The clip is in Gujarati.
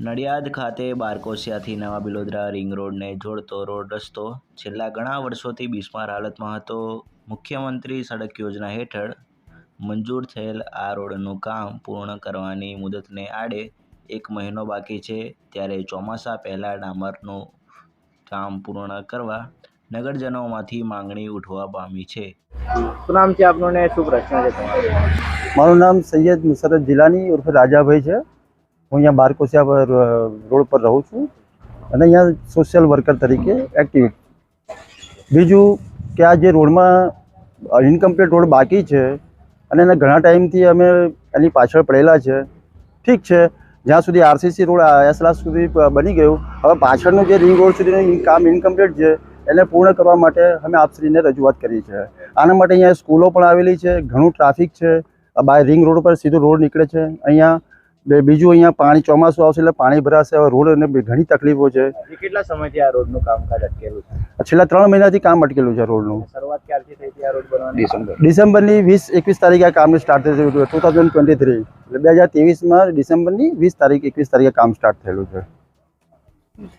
નડિયાદ ખાતે બારકોસિયાથી નવા બિલોદરા રિંગ રોડને જોડતો રોડ રસ્તો છેલ્લા ઘણા વર્ષોથી બિસ્માર હાલતમાં હતો. મુખ્યમંત્રી સડક યોજના હેઠળ મંજૂર થયેલ આ રોડનું કામ પૂર્ણ કરવાની મુદતને આડે એક મહિનો બાકી છે. ત્યારે ચોમાસા પહેલાં ડામરનું કામ પૂર્ણ કરવા નગરજનોમાંથી માંગણી ઉઠવા પામી છે. શું નામ છે આપનું ને શું પ્રશ્ન છે મારું નામ સૈયદ મુસરત જિલ્લાની ઉર્ફે રાજાભાઈ છે. હું અહીંયા બારકોસિયા રોડ પર રહું છું અને અહીંયા સોશિયલ વર્કર તરીકે એક્ટિવ બીજું કે આ જે રોડમાં ઇનકમ્પ્લીટ રોડ બાકી છે અને એના ઘણા ટાઈમથી અમે એની પાછળ પડેલા છે, ઠીક છે, જ્યાં સુધી આરસીસી રોડ એસલા સુધી બની ગયું, હવે પાછળનું જે રિંગ રોડ સુધીનું કામ ઇનકમ્પ્લીટ છે, એને પૂર્ણ કરવા માટે અમે આપશ્રીને રજૂઆત કરી છે. આના માટે અહીંયા સ્કૂલો પણ આવેલી છે, ઘણું ટ્રાફિક છે બાય રિંગ રોડ પર સીધો રોડ નીકળે છે, અહીંયા બે બીજું અહીંયા પાણી ચોમાસું આવશે એટલે પાણી ભરાશે. હવે રોડ અને ઘણી તકલીફો છે. કેટલા સમયથી આ રોડનું કામકાજ અટકેલું છે? છેલ્લા ત્રણ મહિનાથી કામ અટકેલું છે રોડનું. શરૂઆત ક્યારથી થઈ હતી આ રોડ બનવાની ડિસેમ્બર. ડિસેમ્બરની વીસ એકવીસ તારીખે આ કામનું સ્ટાર્ટ થયું ટુ થાઉઝન્ડ ટ્વેન્ટી થ્રી. એટલે બે હજાર ત્રેવીસમાં ડિસેમ્બરની વીસ તારીખ એકવીસ તારીખે કામ સ્ટાર્ટ થયેલું છે.